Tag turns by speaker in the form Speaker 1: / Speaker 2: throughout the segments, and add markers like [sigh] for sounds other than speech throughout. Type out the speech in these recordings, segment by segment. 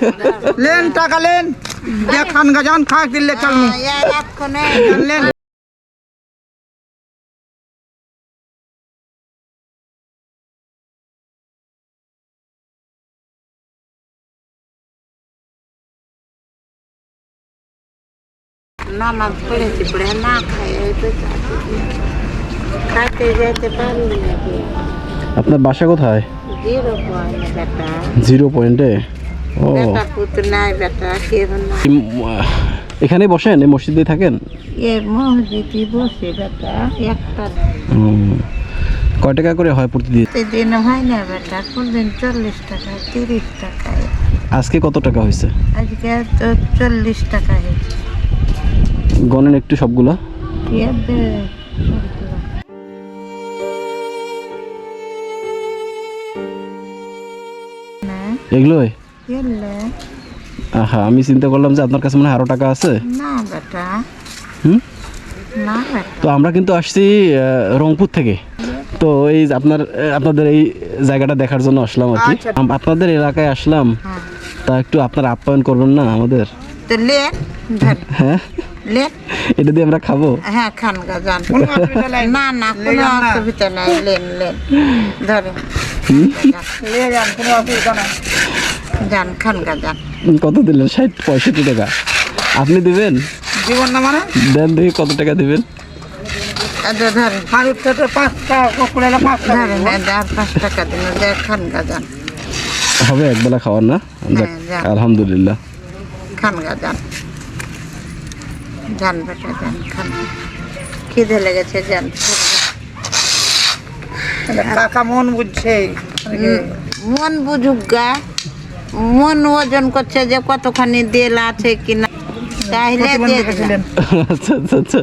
Speaker 1: [laughs] Lane টাকা lane. যে খান Gazan খাক দিলে চল লেন।
Speaker 2: নামাজ পড়েছি পড়ে না খাই এই খাইতে যাইতে পারলি নাকি?
Speaker 3: আপনার বাসা কোথায়?
Speaker 2: Zero point? বেটা
Speaker 3: জিরো পয়েন্টে ও।
Speaker 2: বেটা পুত নাই বেটা কেউ না
Speaker 3: উম, আহ, এখানেই বসেন এই মসজিদে থাকেন? কয় টাকা করে হয় প্রতিদিন?
Speaker 2: দিন হয় না বেটা কোনদিন চল্লিশ টাকা তিরিশ টাকায়।
Speaker 3: আজকে কত টাকা হয়েছে?
Speaker 2: আজকে তো চল্লিশ টাকা হয়েছে।
Speaker 3: গণেন একটু সবগুলা। এগুলোই? আহা আমি চিন্তা করলাম যে আপনার কাছে মনে হয় আরও টাকা আছে।
Speaker 2: না বেটা।
Speaker 3: হুম?
Speaker 2: না বেটা।
Speaker 3: তো আমরা কিন্তু আসছি রংপুর থেকে। তো এই আপনার আপনাদের এই জায়গাটা দেখার জন্য আসলাম আর কি।
Speaker 1: আচ্ছা।
Speaker 3: আপনাদের এলাকায় আসলাম।
Speaker 2: হ্যাঁ।
Speaker 3: তা একটু আপনার আপ্যায়ন করবেন না আমাদের? হ্যাঁ? এটা দিয়ে আমরা খাব?
Speaker 2: হ্যাঁ না না কোনো অসুবিধা নাই। লেন লেন ধরে।
Speaker 1: লে কোনো অসুবিধা নাই।
Speaker 2: যান খানগা যান
Speaker 3: কত দিলেন? ষাট পঁয়ষট্টি টাকা। আপনি দিবেন?
Speaker 1: জীবন না মানে?
Speaker 3: দেন দেখি কত টাকা দিবেন। হবে একবেলা খাওয়ার না? যাক। আলহামদুলিল্লাহ।
Speaker 2: যান যান বেটা যান খান খিদে লেগেছে যান
Speaker 1: কাকা মন বুঝছে।
Speaker 2: মন বুঝুক গা। মন ওজন করছে যে কতখানি দেল আছে কিনা। চাইলে
Speaker 3: আচ্ছা আচ্ছা আচ্ছা।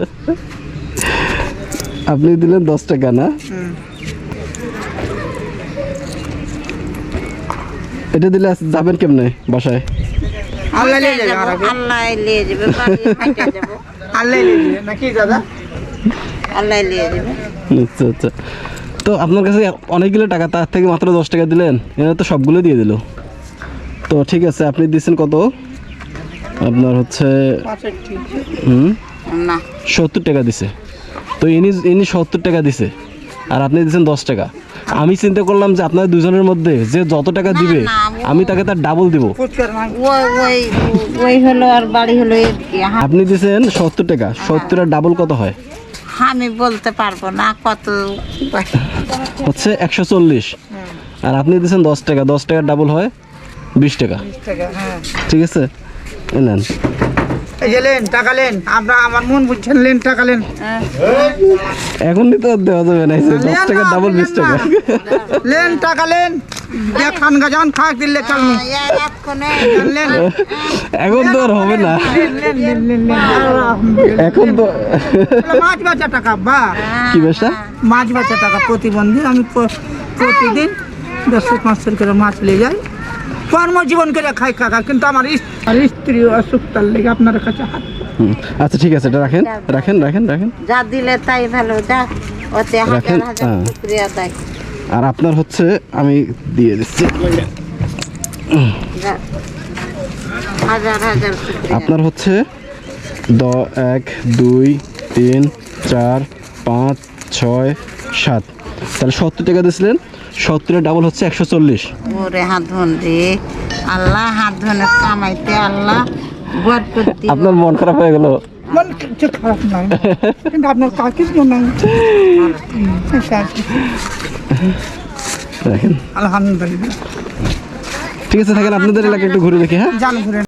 Speaker 3: আপনি দিলেন দশ টাকা না? এটা দিলে যাবেন কেমনে বাসায়?
Speaker 1: আল্লাহ লিয়ে যাবে
Speaker 2: আল্লাহ লিয়ে যাবে বাড়ি হেঁটে যাব।
Speaker 1: আল্লাহ লিয়ে যাবে নাকি দাদা?
Speaker 2: আল্লাহ লিয়ে যাবে।
Speaker 3: আচ্ছা আচ্ছা। তো আপনার কাছে অনেকগুলো টাকা তার থেকে মাত্র দশ টাকা দিলেন এরা তো সবগুলো দিয়ে দিল। তো ঠিক আছে আপনি দিয়েছেন কত? আপনার হচ্ছে হুম? সত্তর টাকা দিছে। তো ইনি ইনি সত্তর টাকা দিছে আর আপনি দিচ্ছেন দশ টাকা। আমি চিন্তা করলাম যে আপনাদের দুজনের মধ্যে যে যত টাকা দিবে আমি তাকে তার ডাবল দিব। আপনি দিয়েছেন সত্তর টাকা সত্তর আর ডাবল কত হয়?
Speaker 2: আমি বলতে পারব না কত।
Speaker 3: হচ্ছে একশো চল্লিশ। আর আপনি দিয়েছেন দশ টাকা দশ টাকার ডাবল হয়? বিশ টাকা।
Speaker 1: টাকা হ্যাঁ।
Speaker 3: ঠিক আছে?
Speaker 1: টাকা আমার মন বুঝছেন লেন টাকা লেন।
Speaker 3: এখন তো দেওয়া যাবে না দশ টাকার ডাবল বিশ টাকা।
Speaker 1: লেন টাকা লেন। যে খান গাজান খাক দিলে চল
Speaker 3: এখন তো আর হবে না। এখন তো
Speaker 1: মাছ বাচ্চা টাকা বা।
Speaker 3: কি বেশা
Speaker 1: মাছ বাচ্চা টাকা প্রতিবন্ধী। আমি প্রতিদিন দশ পাঁচশো করে মাছ নিয়ে যাই। কর্মজীবন করে খাই কাকা কিন্তু আমার স্ত্রী অসুখ তার লেগে আপনার কাছে হাত
Speaker 3: হুম, আচ্ছা ঠিক আছে এটা রাখেন রাখেন রাখেন রাখেন।
Speaker 2: যা দিলে তাই ভালো যা। ওতে হাজার হাজার
Speaker 3: হ্যাঁ। আর আপনার হচ্ছে আমি দিয়ে দিচ্ছি।
Speaker 2: হাজার হাজার
Speaker 3: আপনার হচ্ছে দ এক দুই তিন চার পাঁচ ছয় সাত। তাহলে সত্তর টাকা দিয়েছিলেন সত্তরের ডাবল হচ্ছে একশো চল্লিশ।
Speaker 2: ওরে হাত ধন রে। আল্লাহ হাত ধনে কামাইতে আল্লাহ
Speaker 3: আপনার মন খারাপ হয়ে গেল।
Speaker 1: মন কিছু খারাপ নাই। কিন্তু আপনার কাকির জন্য আলহামদুলিল্লাহ।
Speaker 3: ঠিক আছে থাকেন আপনাদের এলাকা একটু ঘুরে দেখি হ্যাঁ?
Speaker 1: ঘুরে।